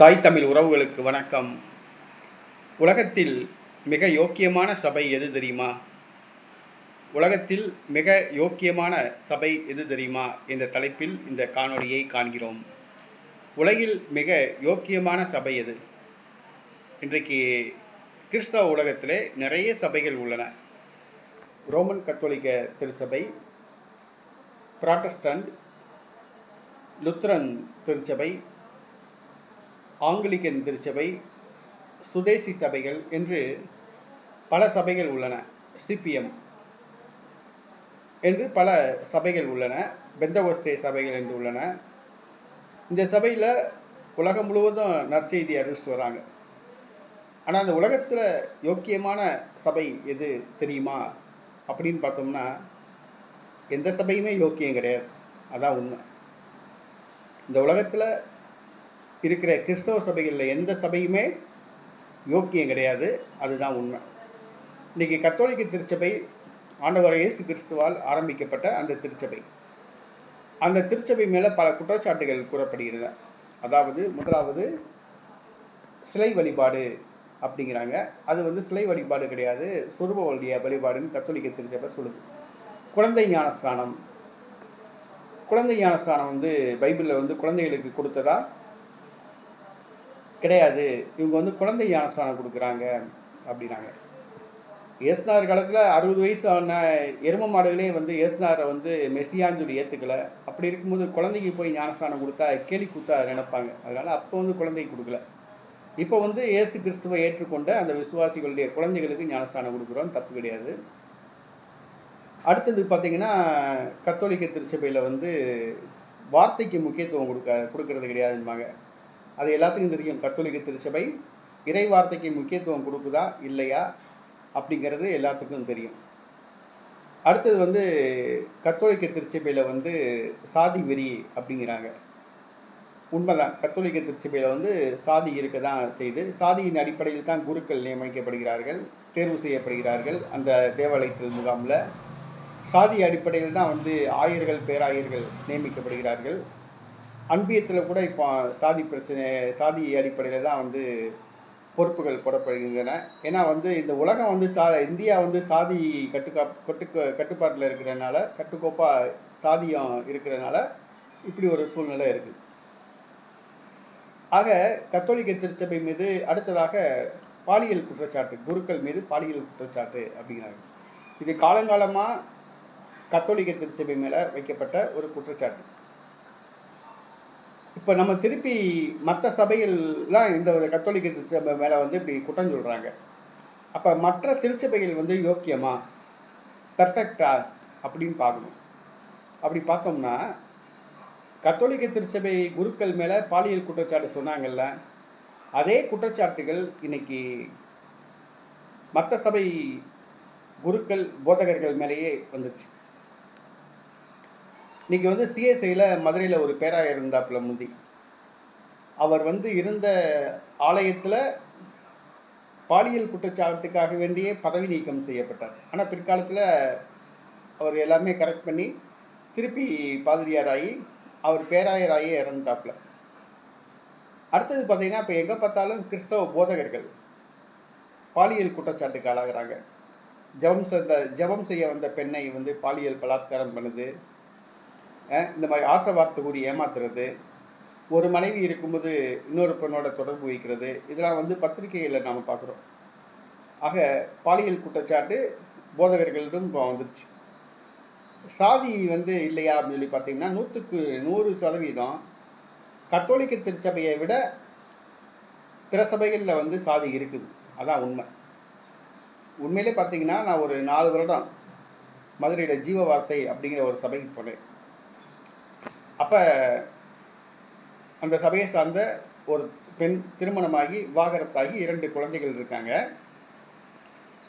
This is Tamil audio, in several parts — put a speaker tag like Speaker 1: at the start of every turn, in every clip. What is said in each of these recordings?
Speaker 1: தாய் தமிழ் உறவுகளுக்கு வணக்கம். உலகத்தில் மிக யோக்கியமான சபை எது தெரியுமா? உலகத்தில் மிக யோக்கியமான சபை எது தெரியுமா? என்ற தலைப்பில் இந்த காணொளியை காண்கிறோம். உலகில் மிக யோக்கியமான சபை எது? இன்றைக்கு கிறிஸ்தவ உலகத்திலே நிறைய சபைகள் உள்ளன. ரோமன் கத்தோலிக்க திருச்சபை புராட்டஸ்டன்ட் லுத்ரன் திருச்சபை ஆங்கிலிக்கன் திருச்சபை சுதேசி சபைகள் என்று பல சபைகள் உள்ளன. சிபிஎம் என்று பல சபைகள் உள்ளன. பெந்தவஸ்தே சபைகள் என்று உள்ளன. இந்த சபையில் உலகம் முழுவதும் நற்செய்தி அறிவிச்சு வராங்க. ஆனால் அந்த உலகத்தில் யோக்கியமான சபை எது தெரியுமா? அப்படின்னு பார்த்தோம்னா எந்த சபையுமே யோக்கியம் கிடையாது. அதான் உண்மை. இந்த உலகத்தில் இருக்கிற கிறிஸ்தவ சபைகளில் எந்த சபையுமே யோக்கியம் கிடையாது. அதுதான் உண்மை. இன்றைக்கி கத்தோலிக்க திருச்சபை ஆண்டவர் இயேசு கிறிஸ்துவால் ஆரம்பிக்கப்பட்ட அந்த திருச்சபை. அந்த திருச்சபை மேலே பல குற்றச்சாட்டுகள் கூறப்படுகின்றன. அதாவது முதலாவது சிலை வழிபாடு அப்படிங்கிறாங்க. அது வந்து சிலை வழிபாடு கிடையாது. சொருப வழிய வழிபாடுன்னு கத்தோலிக்க திருச்சபை சொல்லுது. குழந்தை ஞானஸ்தானம் குழந்தை ஞானஸ்தானம் வந்து பைபிளில் வந்து குழந்தைகளுக்கு கொடுத்ததா? கிடையாது. இவங்க வந்து குழந்தை ஞானஸ்தானம் கொடுக்குறாங்க அப்படின்னாங்க. இயேசுனார் காலத்தில் அறுபது வயசு ஆன எரும மாடுகளே வந்து இயேசுனாரை வந்து மெஸ்ஸியான்னு சொல்லி ஏற்றுக்கல அப்படி இருக்கும்போது குழந்தைக்கு போய் ஞானஸ்தானம் கொடுத்தா கேலி கூத்தா நினைப்பாங்க. அதனால் அப்போ வந்து குழந்தைக்கு கொடுக்கல. இப்போ வந்து இயேசு கிறிஸ்துவை ஏற்றுக்கொண்ட அந்த விசுவாசிகளுடைய குழந்தைகளுக்கு ஞானஸ்தானம் கொடுக்குறோம் தப்பு கிடையாது. அடுத்தது பார்த்தீங்கன்னா கத்தோலிக்க திருச்சபையில் வந்து வார்த்தைக்கு முக்கியத்துவம் கொடுக்க கொடுக்கறது கிடையாதும்பாங்க. அது எல்லாத்துக்கும் தெரியும். கத்தோலிக்க திருச்சபை இறை வார்த்தைக்கு முக்கியத்துவம் கொடுக்குதா இல்லையா? அப்படிங்கிறது எல்லாத்துக்கும் தெரியும். அடுத்தது வந்து கத்தோலிக்க திருச்சபையில் வந்து சாதி வெறி அப்படிங்கிறாங்க. உண்மைதான். கத்தோலிக்க திருச்சபையில் வந்து சாதி இருக்க தான் செய்து சாதியின் அடிப்படையில் தான் குருக்கள் நியமிக்கப்படுகிறார்கள் தேர்வு செய்யப்படுகிறார்கள் அந்த தேவாலயத்தில் முகாமில். சாதி அடிப்படையில் தான் வந்து ஆயர்கள் பேராயர்கள் நியமிக்கப்படுகிறார்கள். அன்பியத்தில் கூட இப்போ சாதி பிரச்சனை சாதி அடிப்படையில் தான் வந்து பொறுப்புகள் போடப்படுகின்றன. ஏன்னா வந்து இந்த உலகம் வந்து சா இந்தியா வந்து சாதி கட்டுக்கா கட்டுக்கு கட்டுப்பாட்டில் இருக்கிறதுனால கட்டுக்கோப்பாக சாதியம் இருக்கிறனால இப்படி ஒரு சூழ்நிலை இருக்குது ஆக கத்தோலிக்க திருச்சபை மீது அடுத்ததாக பாலியல் குற்றச்சாட்டு குருக்கள் மீது பாலியல் குற்றச்சாட்டு அப்படிங்கிறாங்க. இது காலங்காலமாக கத்தோலிக்க திருச்சபை மேலே வைக்கப்பட்ட ஒரு குற்றச்சாட்டு. இப்போ நம்ம திருப்பி மற்ற சபைகள்லாம் இந்த ஒரு கத்தோலிக்க திருச்சபை மேலே வந்து இப்படி குற்றம் சொல்கிறாங்க அப்போ மற்ற திருச்சபைகள் வந்து யோக்கியமா? பெர்ஃபெக்டா அப்படின்னு பார்க்கணும். அப்படி பார்த்தோம்னா கத்தோலிக்க திருச்சபை குருக்கள் மேலே பாலியல் குற்றச்சாட்டு சொன்னாங்கல்ல அதே குற்றச்சாட்டுகள் இன்னைக்கு மற்ற சபை குருக்கள் போதகர்கள் மேலேயே வந்துருச்சு. இன்னைக்கு வந்து சிஎஸ்ஐயில் மதுரையில் ஒரு பேராயர் இருந்தாப்புல முந்தி. அவர் வந்து இருந்த ஆலயத்தில் பாலியல் குற்றச்சாட்டுக்காக வேண்டியே பதவி நீக்கம் செய்யப்பட்டார். ஆனால் பிற்காலத்தில் அவர் எல்லாமே கரெக்ட் பண்ணி திருப்பி பாதிரியாராகி அவர் பேராயராகி இறந்துட்டாப்புல. அடுத்தது பார்த்தீங்கன்னா இப்போ எங்கே பார்த்தாலும் கிறிஸ்தவ போதகர்கள் பாலியல் குற்றச்சாட்டுக்கு ஆளாகிறாங்க. ஜபம் சேர்ந்த ஜபம் செய்ய வந்த பெண்ணை வந்து பாலியல் பலாத்காரம் பண்ணுது. இந்த மாதிரி ஆசை வார்த்தை கூடி ஏமாத்துறது ஒரு மனைவி இருக்கும்போது இன்னொரு பெண்ணோட தொடர்பு வைக்கிறது இதெல்லாம் வந்து பத்திரிகைகளில் நாம் பார்க்குறோம். ஆக பாலியல் குற்றச்சாட்டு போதகர்களிடம் இப்போ வந்துருச்சு. சாதி வந்து இல்லையா அப்படின்னு சொல்லி பார்த்தீங்கன்னா நூற்றுக்கு நூறு சதவீதம் கத்தோலிக்க திருச்சபையை விட பிற சபைகளில் வந்து சாதி இருக்குது. அதான் உண்மை. உண்மையிலே பார்த்தீங்கன்னா நான் ஒரு நாலு வருடம் மதுரையில் ஜீவ வார்த்தை அப்படிங்கிற ஒரு சபைக்கு போனேன். அப்போ அந்த சபையை சார்ந்த ஒரு பெண் திருமணமாகி விவாகரத்தாகி இரண்டு குழந்தைகள் இருக்காங்க.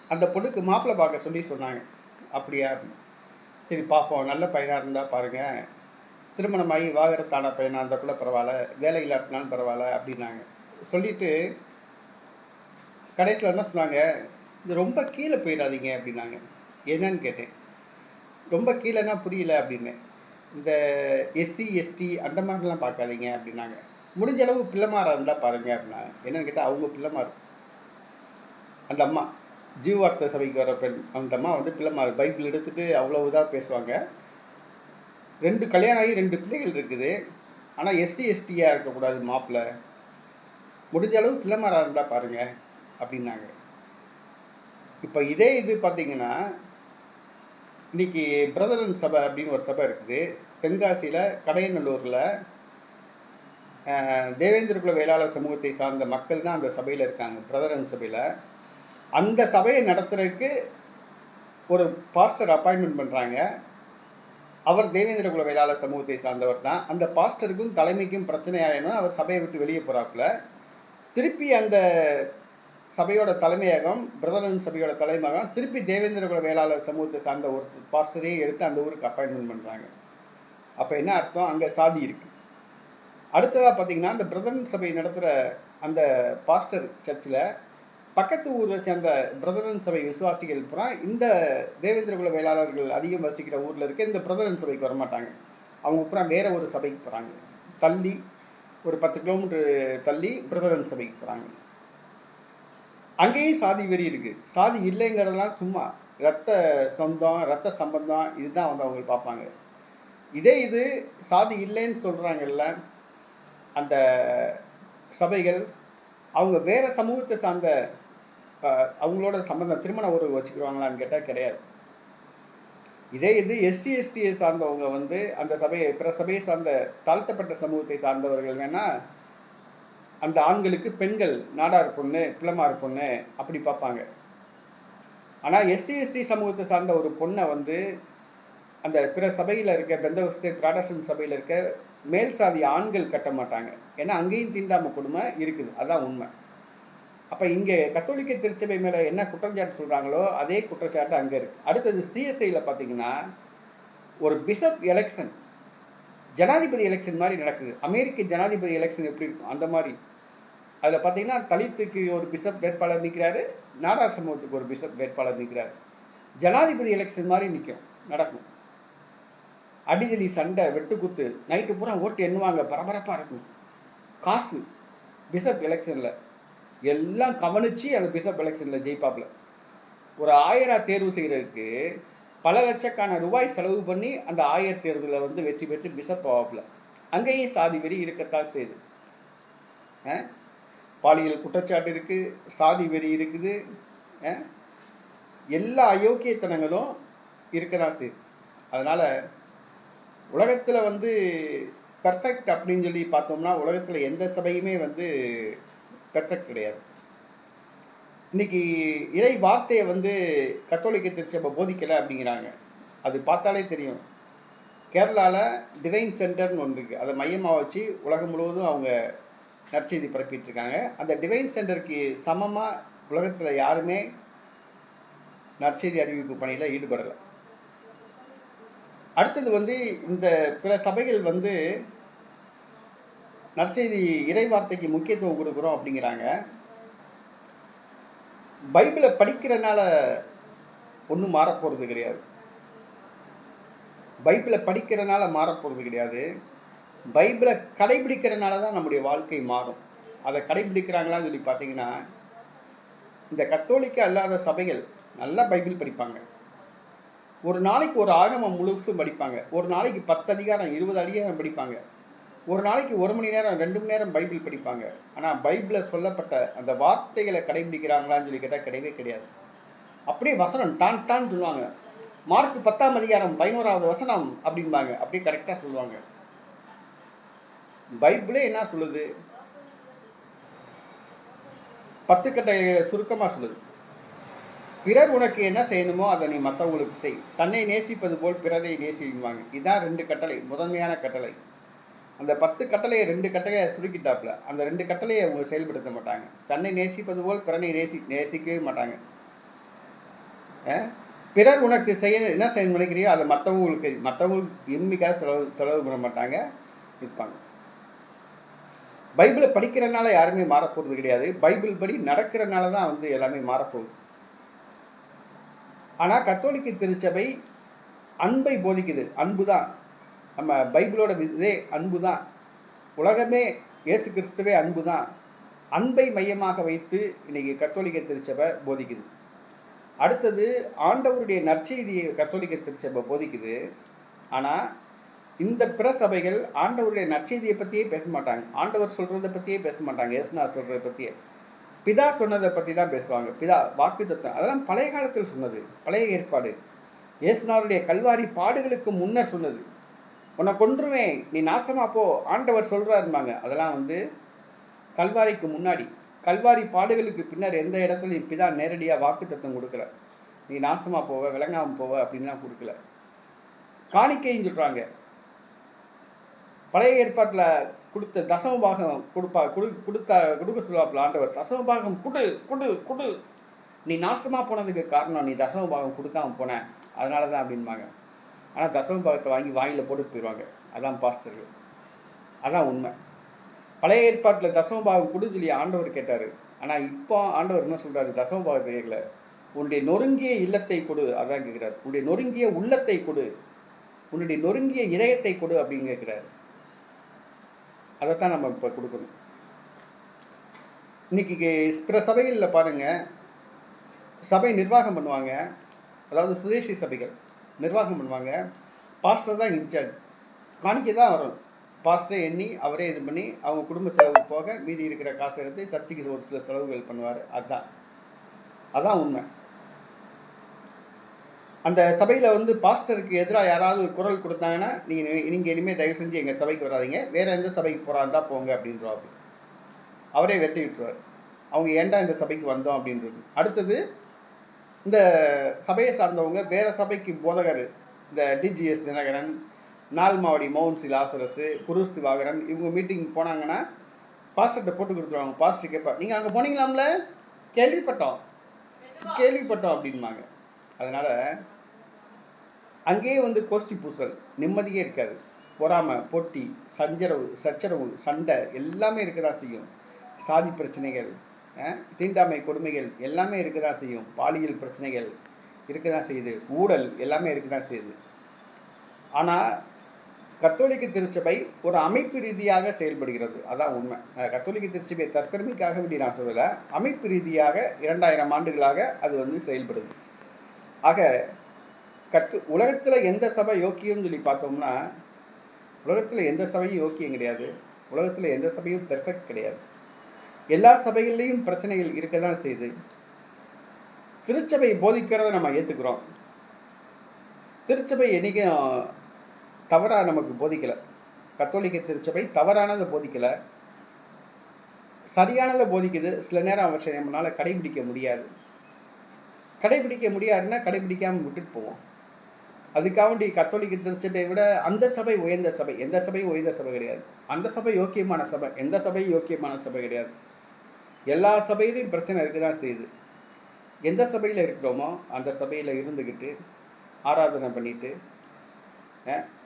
Speaker 1: அந்த பொண்ணுக்கு மாப்பிள்ளை பார்க்க சொல்லி சொன்னாங்க. அப்படியா? சரி பார்ப்போம். நல்ல பையனாக இருந்தால் பாருங்கள் திருமணமாகி விவாகரத்தான பையனாக இருந்தால் கூட பரவாயில்ல. வேலை இல்லாட்டினாலும் பரவாயில்ல அப்படின்னாங்க. சொல்லிட்டு கடைசியில் என்ன சொன்னாங்க? இது ரொம்ப கீழே போயிடாதீங்க அப்படின்னாங்க. என்னன்னு கேட்டேன். ரொம்ப கீழேனா புரியல அப்படின்னு இந்த எஸ்சி எஸ்டி அந்த மாதிரிலாம் பார்க்காதீங்க அப்படின்னாங்க. முடிஞ்ச அளவு பிள்ளைமாரா இருந்தால் பாருங்க அப்படின்னா என்னன்னு கேட்டால் அவங்க பிள்ளைமார். அந்த அம்மா ஜீவார்த்த சபைக்கு வர பெண் அந்த அம்மா வந்து பிள்ளைமார். பைபிள் எடுத்துகிட்டு அவ்வளோ இதாக பேசுவாங்க. ரெண்டு கல்யாணம் ஆகி ரெண்டு பிள்ளைகள் இருக்குது. ஆனால் எஸ்சி எஸ்டியாக இருக்கக்கூடாது மாப்பிள்ளை. முடிஞ்ச அளவு பிள்ளைமாரா இருந்தால் பாருங்க அப்படின்னாங்க. இப்போ இதே இது பார்த்தீங்கன்னா இன்னைக்கு பிரதரன் சபை அப்படின்னு ஒரு சபை இருக்குது. தென்காசியில் கடையநல்லூரில் தேவேந்திரகுல வேளாளர் சமூகத்தை சார்ந்த மக்கள் தான் அந்த சபையில் இருக்காங்க பிரதரன் சபையில். அந்த சபையை நடத்துறதுக்கு ஒரு பாஸ்டர் அப்பாயின்மெண்ட் பண்ணுறாங்க அவர் தேவேந்திரகுல வேளாளர் சமூகத்தை சார்ந்தவர் தான். அந்த பாஸ்டருக்கும் தலைமைக்கும் பிரச்சனை அவர் சபையை விட்டு வெளியே போகிறாப்புல திருப்பி அந்த சபையோட தலைமையகம் பிரதரன் சபையோட தலைமையகம் திருப்பி தேவேந்திரகுல வேளாளர் சமூகத்தை சார்ந்த ஒரு பாஸ்டரையும் எடுத்து அந்த ஊருக்கு அப்பாயின்மெண்ட் பண்ணுறாங்க அப்போ என்ன அர்த்தம்? அங்கே சாதி இருக்கு. அடுத்ததாக பார்த்தீங்கன்னா அந்த பிரதரன் சபை நடத்துகிற அந்த பாஸ்டர் சர்ச்சில் பக்கத்து ஊரை சேர்ந்த பிரதரன் சபை விசுவாசிகள் பூரா இந்த தேவேந்திரகுல வேளாளர்கள் அதிகம் வசிக்கிற ஊரில் இருக்க இந்த பிரதரன் சபைக்கு வரமாட்டாங்க. அவங்க பூரா வேற ஒரு சபைக்கு போகிறாங்க தள்ளி ஒரு பத்து கிலோமீட்டர் தள்ளி பிரதரன் சபைக்கு போகிறாங்க அங்கேயும் சாதி வெறி இருக்குது சாதி இல்லைங்கிறதெல்லாம் சும்மா ரத்த சொந்தம் ரத்த சம்பந்தம் இதுதான் வந்து அவங்க பார்ப்பாங்க. இதே இது சாதி இல்லைன்னு சொல்கிறாங்கல்ல அந்த சபைகள் அவங்க வேறு சமூகத்தை சார்ந்த அவங்களோட சம்பந்தம் திருமண உறவு வச்சுக்கிறாங்களான்னு கேட்டால் கிடையாது. இதே இது எஸ்சி எஸ்டியை சார்ந்தவங்க வந்து அந்த சபையை பிற சபையை சார்ந்த தாழ்த்தப்பட்ட சமூகத்தை சார்ந்தவர்கள் வேணால் அந்த ஆண்களுக்கு பெண்கள் நாடார் பொண்ணு பிளமார் பொண்ணு அப்படி பார்ப்பாங்க. ஆனால் எஸ்சி எஸ்டி சமூகத்தை சார்ந்த ஒரு பொண்ணை வந்து அந்த பிற சபையில் இருக்க பெந்தவஸ்து பிராடசன் சபையில் இருக்க மேல் சாதி ஆண்கள் கட்ட மாட்டாங்க. ஏன்னா அங்கேயும் தீண்டாம கொடுமை இருக்குது. அதான் உண்மை. அப்போ இங்கே கத்தோலிக்க திருச்சபை மேலே என்ன குற்றச்சாட்டு சொல்கிறாங்களோ அதே குற்றச்சாட்டு அங்கே இருக்குது அடுத்தது சிஎஸ்ஐயில் பார்த்தீங்கன்னா ஒரு பிஷப் எலெக்ஷன் ஜனாதிபதி எலெக்ஷன் மாதிரி நடக்குது. அமெரிக்க ஜனாதிபதி எலெக்ஷன் எப்படி இருக்கும்? அந்த மாதிரி. அதில் பார்த்தீங்கன்னா தலித்துக்கு ஒரு பிஷப் வேட்பாளர் நிற்கிறாரு நாடார் சமூகத்துக்கு ஒரு பிஷப் வேட்பாளர் நிற்கிறாரு ஜனாதிபதி எலெக்ஷன் மாதிரி நிற்கும் நடக்கும். அடிதடி சண்டை வெட்டுக்குத்து நைட்டு பூரா ஓட்டு எண்ணுவாங்க பரபரப்பாக இருக்கும். காசு பிஷப் எலெக்ஷனில் எல்லாம் கவனித்து அந்த பிஷப் எலெக்ஷனில் ஜெயிப்பாப்புல. ஒரு ஆயிரா தேர்வு செய்கிறதுக்கு பல லட்சக்கான ரூபாய் செலவு பண்ணி அந்த ஆயர் தேர்வில் வந்து வெற்றி பெற்று பிஷப் ஆவாப்புல. அங்கேயும் சாதி வெறி இருக்கத்தான் செய்யுது. ஆ? பாலியல் குற்றச்சாட்டு இருக்குது சாதி வெறி இருக்குது எல்லா அயோக்கியத்தனங்களும் இருக்க தான் செய்யுது. அதனால் உலகத்தில் வந்து பெர்ஃபெக்ட் அப்படின்னு சொல்லி பார்த்தோம்னா உலகத்தில் எந்த சபையுமே வந்து பெர்ஃபெக்ட் கிடையாது. இன்னைக்கு இறை வார்த்தையை வந்து கத்தோலிக்க திருச்சபை போதிக்கலை அப்படிங்கிறாங்க. அது பார்த்தாலே தெரியும். கேரளாவில் டிவைன் சென்டர்னு ஒன்று இருக்குது அதை மையமாக வச்சு உலகம் முழுவதும் அவங்க நற்செய்தி பரப்பிட்டு இருக்காங்க அந்த டிவைன் சென்டருக்கு சமமாக உலகத்தில் யாருமே நற்செய்தி அறிவிப்பு பணியில் ஈடுபடலை. அடுத்தது வந்து இந்த பிற சபைகள் வந்து நற்செய்தி இறை வார்த்தைக்கு முக்கியத்துவம் கொடுக்குறோம் அப்படிங்கிறாங்க. பைபிளை படிக்கிறனால ஒன்றும் மாறப்போகிறது கிடையாது. பைபிளை படிக்கிறனால மாறப்போகிறது கிடையாது. பைபிளை கடைபிடிக்கிறனால தான் நம்முடைய வாழ்க்கை மாறும். அதை கடைபிடிக்கிறாங்களான்னு சொல்லி பார்த்தீங்கன்னா இந்த கத்தோலிக்க அல்லாத சபைகள் நல்லா பைபிள் படிப்பாங்க. ஒரு நாளைக்கு ஒரு ஆகமம் முழுசும் படிப்பாங்க. ஒரு நாளைக்கு பத்து அதிகாரம் இருபது அதிகாரம் படிப்பாங்க. ஒரு நாளைக்கு ஒரு மணி நேரம் ரெண்டு மணி நேரம் பைபிள் படிப்பாங்க. ஆனால் பைபிளில் சொல்லப்பட்ட அந்த வார்த்தைகளை கடைபிடிக்கிறாங்களான்னு சொல்லி கேட்டால் கிடையவே கிடையாது. அப்படியே வசனம் டான் டான் சொல்லுவாங்க. மார்க் பத்தாம் அதிகாரம் பதினோராவது வசனம் அப்படிம்பாங்க. அப்படியே கரெக்டாக சொல்லுவாங்க. பைபிளே என்ன சொல்லுது? பத்து கட்டளைகளை சுருக்கமாக சொல்லுது. பிறர் உனக்கு என்ன செய்யணுமோ அதை நீ மற்றவங்களுக்கு செய். தன்னை நேசிப்பது போல் பிறரை நேசிக்குவாங்க இதுதான் ரெண்டு கட்டளை முதன்மையான கட்டளை. அந்த பத்து கட்டளையை ரெண்டு கட்டளையை சுருக்கிட்டாப்புல. அந்த ரெண்டு கட்டளையை அவங்க செயல்படுத்த மாட்டாங்க. தன்னை நேசிப்பது போல் பிறனை நேசி நேசிக்கவே மாட்டாங்க. பிறர் உனக்கு செய்ய என்ன செய்ய நினைக்கிறியோ அதை மற்றவங்களுக்கு மற்றவங்களுக்கு எம்மிக்காக செலவு செலவு பண்ண மாட்டாங்க. இருப்பாங்க. பைபிளை படிக்கிறனால யாருமே மாறப்போகிறது கிடையாது. பைபிள் படி நடக்கிறனால தான் வந்து எல்லாமே மாறப்போகுது. ஆனால் கத்தோலிக்க திருச்சபை அன்பை போதிக்குது. அன்பு தான். நம்ம பைபிளோட இதே அன்பு தான். உலகமே இயேசு கிறிஸ்துவே அன்பு தான். அன்பை மையமாக வைத்து இன்றைக்கி கத்தோலிக்க திருச்சபை போதிக்குது. அடுத்தது ஆண்டவருடைய நற்செய்தியை கத்தோலிக்க திருச்சபை போதிக்குது. ஆனால் இந்த பிற சபைகள் ஆண்டவருடைய நற்செய்தியை பற்றியே பேச மாட்டாங்க. ஆண்டவர் சொல்கிறத பற்றியே பேச மாட்டாங்க. ஏசுனார் சொல்கிறத பற்றியே பிதா சொன்னதை பற்றி தான் பேசுவாங்க. பிதா வாக்கு தத்துவம். அதெல்லாம் பழைய காலத்தில் சொன்னது. பழைய ஏற்பாடு. இயேசுனாருடைய கல்வாரி பாடுகளுக்கு முன்னர் சொன்னது. உன்னை கொன்றுவேன். நீ நாசமா போ. ஆண்டவர் சொல்கிறாருமாங்க அதெல்லாம் வந்து கல்வாரிக்கு முன்னாடி. கல்வாரி பாடுகளுக்கு பின்னர் எந்த இடத்துலையும் பிதா நேரடியாக வாக்கு தத்துவம் கொடுக்கல. நீ நாசமாக போவ விளங்காமல் போவ அப்படின்லாம் கொடுக்கல. காணிக்கைன்னு சொல்கிறாங்க பழைய ஏற்பாட்டில் கொடுத்த தசம பாகம் கொடுப்பா கொடு கொடுத்தா கொடுக்க சொல்லுவாப்புல ஆண்டவர் தசம பாகம் கொடு கொடு கொடு. நீ நாசமாக போனதுக்கு காரணம் நீ தசம பாகம் கொடுக்காம போன. அதனால தான் அப்படின்பாங்க. ஆனால் தசம பாகத்தை வாங்கி வாயில் போட்டு போயிடுவாங்க அதான் பாஸ்டர்கள் அதான் உண்மை. பழைய ஏற்பாட்டில் தசம பாகம் கொடு சொல்லி ஆண்டவர் கேட்டார். ஆனால் இப்போ ஆண்டவர் என்ன சொல்கிறாரு தசம பாகத்தை கேட்கல. உன்னுடைய நொறுங்கிய இல்லத்தை கொடு. அதான் கேட்குறாரு. உன்னுடைய நொறுங்கிய உள்ளத்தை கொடு. உன்னுடைய நொறுங்கிய இதயத்தை கொடு அப்படின்னு கேட்குறாரு. அதை தான் நம்ம இப்போ கொடுக்கணும். இன்னைக்கு பிற சபைகளில் பாருங்கள் சபை நிர்வாகம் பண்ணுவாங்க. அதாவது சுதேசி சபைகள் நிர்வாகம் பண்ணுவாங்க. பாஸ்டர் தான் இன்சார்ஜ். காணிக்கை தான் வரும் பாஸ்டரை எண்ணி அவரே இது பண்ணி அவங்க குடும்ப செலவு போக மீதி இருக்கிற காசு எடுத்து சர்ச்சைக்கு ஒரு சில செலவுகள் பண்ணுவார். அதுதான் அதான் உண்மை. அந்த சபையில் வந்து பாஸ்டருக்கு எதிராக யாராவது ஒரு குரல் கொடுத்தாங்கன்னா நீங்கள் நீங்கள் இனிமேல் தயவு செஞ்சு எங்கள் சபைக்கு வராதீங்க. வேறு எந்த சபைக்கு போகிறா இருந்தால் போங்க அப்படின்றாரு அவரே வெட்டி விட்டுருவார். அவங்க ஏன்டா இந்த சபைக்கு வந்தோம் அப்படின்றது. அடுத்தது இந்த சபையை சார்ந்தவங்க வேறு சபைக்கு போதகர் இந்த டிஜிஎஸ் தினகரன் நால்மாவடி மவுன்சி லாசரஸ் குருஸ் திவாகரன் இவங்க மீட்டிங் போனாங்கன்னா பாஸ்டர்கிட்ட போட்டு கொடுத்துருவாங்க. பாஸ்டர் கேட்பா நீங்கள் அங்கே போனீங்களாம்ல? கேள்விப்பட்டோம். கேள்விப்பட்டோம் அப்படின்பாங்க. அதனால் அங்கேயே வந்து கோஷ்டி பூசல் நிம்மதியே இருக்காது. பொறாமை போட்டி சஞ்சரவு சச்சரவு சண்டை எல்லாமே இருக்க தான் செய்யும். சாதி பிரச்சனைகள் தீண்டாமை கொடுமைகள் எல்லாமே இருக்க தான் செய்யும். பாலியல் பிரச்சனைகள் இருக்க தான் செய்யுது. ஊழல் எல்லாமே இருக்க தான் செய்யுது. ஆனால் கத்தோலிக்க திருச்சபை ஒரு அமைப்பு ரீதியாக செயல்படுகிறது. அதான் உண்மை. கத்தோலிக்க திருச்சபை தற்கருமைக்காக வேண்டி நான் சொல்லலை. அமைப்பு ரீதியாக இரண்டாயிரம் ஆண்டுகளாக அது வந்து செயல்படுது. ஆக கத்து உலகத்தில் எந்த சபை யோக்கியம்னு சொல்லி பார்த்தோம்னா உலகத்தில் எந்த சபையும் யோக்கியம் கிடையாது. உலகத்தில் எந்த சபையும் பெர்ஃபெக்ட் கிடையாது. எல்லா சபைகள்லேயும் பிரச்சனைகள் இருக்க தான் செய்யுது. திருச்சபை போதிக்கிறத நம்ம ஏற்றுக்கிறோம் திருச்சபை என்றைக்கும் தவறாக நமக்கு போதிக்கலை. கத்தோலிக்க திருச்சபை தவறானதை போதிக்கலை. சரியானதை போதிக்குது. சில நேரம் அவற்றை நம்மளால் கடைபிடிக்க முடியாது. கடைபிடிக்க முடியாதுன்னா கடைபிடிக்காமல் விட்டுட்டு போவோம். அதுக்காக கத்தோலிக்க திருச்சபையை விட அந்த சபை உயர்ந்த சபை எந்த சபையும் உயர்ந்த சபை கிடையாது. அந்த சபை யோக்கியமான சபை எந்த சபையும் யோக்கியமான சபை கிடையாது. எல்லா சபையிலையும் பிரச்சனை இருக்க தான் செய்யுது. எந்த சபையில் இருக்கிறோமோ அந்த சபையில் இருந்துக்கிட்டு ஆராதனை பண்ணிட்டு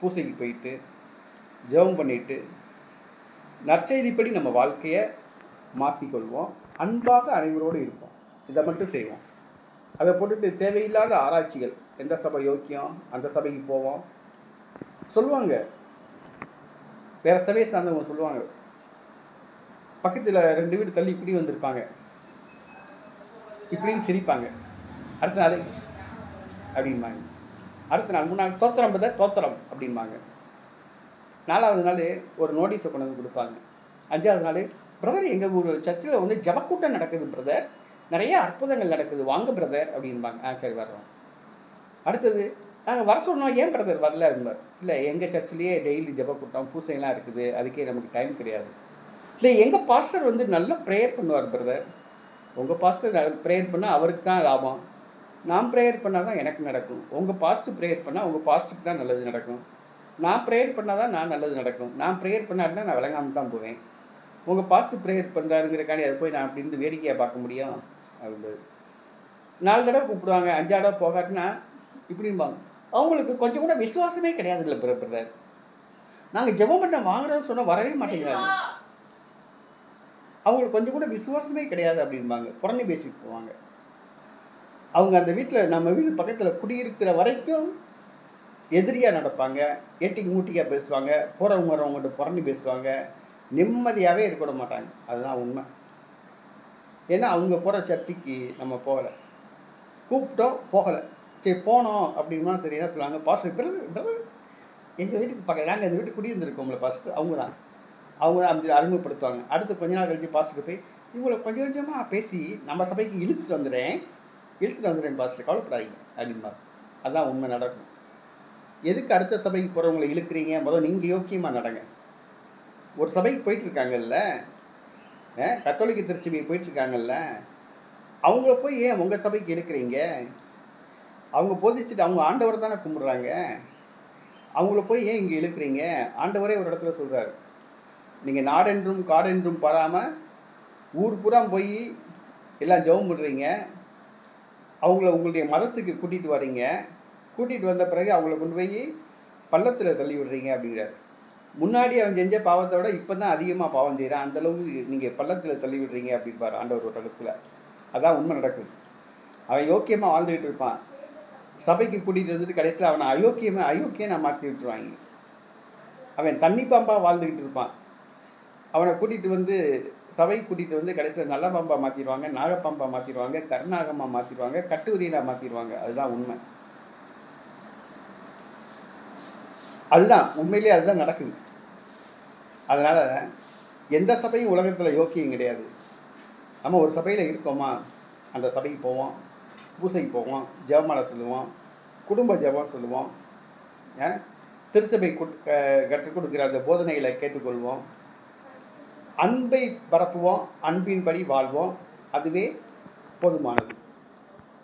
Speaker 1: பூசைக்கு போயிட்டு ஜெபம் பண்ணிட்டு நற்செய்திப்படி நம்ம வாழ்க்கையை மாற்றிக்கொள்வோம். அன்பாக அனைவரோடு இருப்போம். இதை மட்டும் செய்வோம். அதை போட்டுட்டு தேவையில்லாத ஆராய்ச்சிகள். எந்த சபை யோக்கியம்? அந்த சபைக்கு போவோம். சொல்லுவாங்க. வேற சபையை சார்ந்தவங்க சொல்லுவாங்க. பக்கத்தில் ரெண்டு வீடு தள்ளி இப்படி வந்திருப்பாங்க. இப்படின்னு சிரிப்பாங்க. அடுத்த நாள் அப்படிம்பாங்க. அடுத்த நாள் மூணாவது தோத்திரம் பத தோத்திரம் அப்படிம்பாங்க. நாலாவது நாள் ஒரு நோட்டீஸை கொண்டு வந்து கொடுப்பாங்க. அஞ்சாவது நாள் பிரதர் எங்கள் ஊர் சர்ச்சில் வந்து ஜபக்கூட்டம் நடக்குது பிரதர். நிறைய அற்புதங்கள் நடக்குது. வாங்க பிரதர் அப்படின்பாங்க ஆ சரி வர்றோம். அடுத்தது நாங்கள் வர சொன்னோம். ஏன் பிரதர் வரல? இருந்தார் இல்லை எங்கள் சர்ச்சிலேயே டெய்லி ஜபக்கூட்டம் பூசைலாம் இருக்குது. அதுக்கே நமக்கு டைம் கிடையாது. இல்லை எங்கள் பாஸ்டர் வந்து நல்லா ப்ரேயர் பண்ணுவார் பிரதர் உங்கள் பாஸ்டர் ப்ரேயர் பண்ணால் அவருக்கு தான் லாபம். நான் ப்ரேயர் பண்ணால் தான் எனக்கு நடக்கும். உங்கள் பாஸ்டர் ப்ரேயர் பண்ணால் உங்கள் பாஸ்டருக்கு தான் நல்லது நடக்கும். நான் ப்ரேயர் பண்ணால் தான் நான் நல்லது நடக்கும். நான் ப்ரேயர் பண்ணாருன்னா நான் விளங்காமல் தான் போவேன். உங்கள் பாஸ்டர் ப்ரேயர் பண்ணுறாருங்கிறக்காண்டி அதை போய் நான் அப்படி இருந்து வேடிக்கையாக பார்க்க முடியும்? அப்படின்றது நாலு தடவை கூப்பிடுவாங்க அஞ்சு தடவை போகாட்டினா இப்படிம்பாங்க. அவங்களுக்கு கொஞ்சம் கூட விசுவாசமே கிடையாது இல்லை பிரதர். நாங்கள் ஜெபம் பண்ண வாங்குறோம்னு சொன்னால் வரவே மாட்டேங்கிறாங்க. அவங்களுக்கு கொஞ்சம் கூட விசுவாசமே கிடையாது அப்படின்பாங்க புறணி பேசிட்டு போவாங்க. அவங்க அந்த வீட்டில் நம்ம வீடு பக்கத்தில் குடியிருக்கிற வரைக்கும் எதிரியாக நடப்பாங்க. ஏட்டிக்கு மூட்டியாக பேசுவாங்க. போகிறவங்க வரவங்கள்ட்ட புறணி பேசுவாங்க. நிம்மதியாகவே இருக்க மாட்டாங்க. அதுதான் உண்மை. ஏன்னா அவங்க போகிற சர்ச்சுக்கு நம்ம போகலை. கூப்பிட்டோம் போகலை. சரி போனோம் அப்படின்னா சரி என்ன சொல்லுவாங்க? பாஸ்டர் பிறகு எங்கள் வீட்டுக்கு பக்கம் நாங்கள் எங்கள் வீட்டுக்கு குடியிருந்திருக்கோம்ல பாஸ்டர் அவங்க தான். அவங்க தான் அந்த அறிமுகப்படுத்துவாங்க. அடுத்து கொஞ்ச நாள் கழிச்சு பாஸ்டர் போய் இவங்களை கொஞ்சம் கொஞ்சமாக பேசி நம்ம சபைக்கு இழுத்துட்டு வந்துடுறேன் இழுத்துட்டு வந்துடுறேன் பாஸ்டர் கவலைப்படாதீங்க. அப்படின்பார் அதான் உண்மை நடக்கும். எதுக்கு அடுத்த சபைக்கு போகிறவங்களை இழுக்கிறீங்க? முதல்ல நீங்கள் யோக்கியமாக நடங்க. ஒரு சபைக்கு போயிட்டு இருக்காங்கல்ல கத்தோலிக்க திருச்சபை போயிட்டு இருக்காங்கல்ல அவங்கள போய் ஏன் உங்கள் சபைக்கு இழுக்கிறீங்க அவங்க போதிச்சுட்டு அவங்க ஆண்டவர் தானே கும்பிட்றாங்க? அவங்கள போய் ஏன் இங்கே இழுக்கிறீங்க? ஆண்டவரே ஒரு இடத்துல சொல்கிறார் நீங்கள் நாடென்றும் காடென்றும் பாராமல் ஊர் பூரா போய் எல்லாம் ஜெபம் பண்ணுறீங்க அவங்கள உங்களுடைய மதத்துக்கு கூட்டிகிட்டு வர்றீங்க கூட்டிகிட்டு வந்த பிறகு அவங்கள கொண்டு போய் பள்ளத்தில் தள்ளி விடுறீங்க அப்படிங்கிறார். முன்னாடி அவன் செஞ்ச பாவத்தை விட இப்போ தான் அதிகமாக பாவம் செய்கிறான் அந்தளவுக்கு நீங்கள் பள்ளத்தில் தள்ளி விடுறீங்க அப்படின்பார் ஆண்டவர் ஒரு இடத்துல. அதான் உண்மை நடக்குது. அவன் யோக்கியமாக வாழ்ந்துக்கிட்டு இருப்பான். சபைக்கு கூட்டிகிட்டு வந்துட்டு கடைசியில் அவனை அயோக்கியமாக அயோக்கியம் நான் மாற்றி விட்டுருவாங்க. அவன் தண்ணி பாம்பாக வாழ்ந்துக்கிட்டு இருப்பான். அவனை கூட்டிகிட்டு வந்து சபை கூட்டிகிட்டு வந்து கடைசியில் நல்ல பாம்பாக மாற்றிடுவாங்க நாகப்பாம்பாக மாற்றிடுவாங்க கருநாகமாக மாற்றிடுவாங்க கட்டுவரியலாக மாற்றிடுவாங்க அதுதான் உண்மை. அதுதான் உண்மையிலேயே அதுதான் நடக்குது. அதனால் எந்த சபையும் உலகத்தில் யோக்கியம் கிடையாது. நம்ம ஒரு சபையில் இருக்கோமா? அந்த சபைக்கு போவோம். பூசைக்கு போவோம். ஜெபமாலை சொல்லுவோம். குடும்ப ஜெபம் சொல்லுவோம். திருச்சபை கற்றுக் கொடுக்கிற அந்த போதனைகளை கேட்டுக்கொள்வோம். அன்பை பரப்புவோம். அன்பின்படி வாழ்வோம். அதுவே போதுமானது.